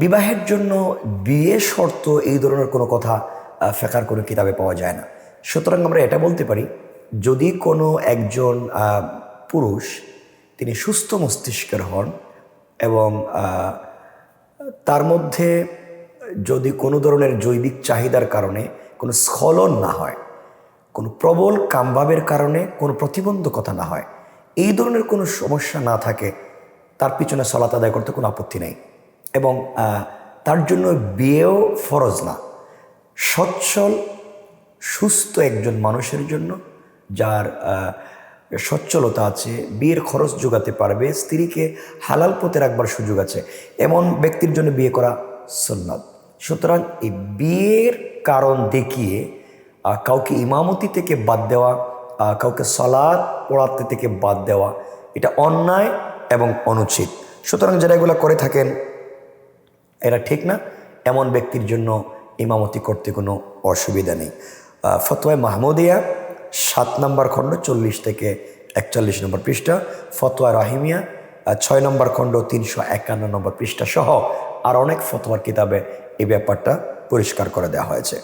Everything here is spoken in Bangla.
বিবাহের জন্য বিয়ে শর্ত এই ধরনের কোনো কথা ফেকার কোনো কিতাবে পাওয়া যায় না। সুতরাং আমরা এটা বলতে পারি, যদি কোনো একজন পুরুষ তিনি সুস্থ মস্তিষ্কের হন এবং তার মধ্যে যদি কোনো ধরনের জৈবিক চাহিদার কারণে কোনো স্খলন না হয়, কোনো প্রবল কামভাবের কারণে কোনো প্রতিবন্ধকতা না হয়, এই ধরনের কোনো সমস্যা না থাকে, তার পিছনে সলাত আদায় করতে কোনো আপত্তি নেই। এবং তার জন্য বিয়েও ফরজ না। সচ্ছল, সুস্থ একজন মানুষের জন্য, যার সচ্ছলতা আছে, বিয়ের খরচ যোগাতে পারবে, স্ত্রীকে হালাল পথে রাখবার সুযোগ আছে। এমন ব্যক্তির জন্য বিয়ে করা সুন্নাত। সুতরাং এই বিয়ের কারণ দেখিয়ে কাউকে ইমামতি থেকে বাদ দেওয়া কাউকে সলাদ পড়াতে থেকে বাদ দেওয়া, এটা অন্যায় এবং অনুচিত। সুতরাং যারা এগুলো করে থাকেন এরা ঠিক না? এমন ব্যক্তির জন্য ইমামতি করতে কোনো অসুবিধা নেই। ফতোয়া মাহমুদিয়া, সাত নম্বর খণ্ড, চল্লিশ থেকে একচল্লিশ নম্বর পৃষ্ঠা। ফতোয়া রাহিমিয়া ছয় নম্বর খণ্ড, তিনশো একান্ন নম্বর পৃষ্ঠা সহ আর অনেক ফতোয়ার কিতাবে এই ব্যাপারটা পরিষ্কার করে দেওয়া হয়েছে।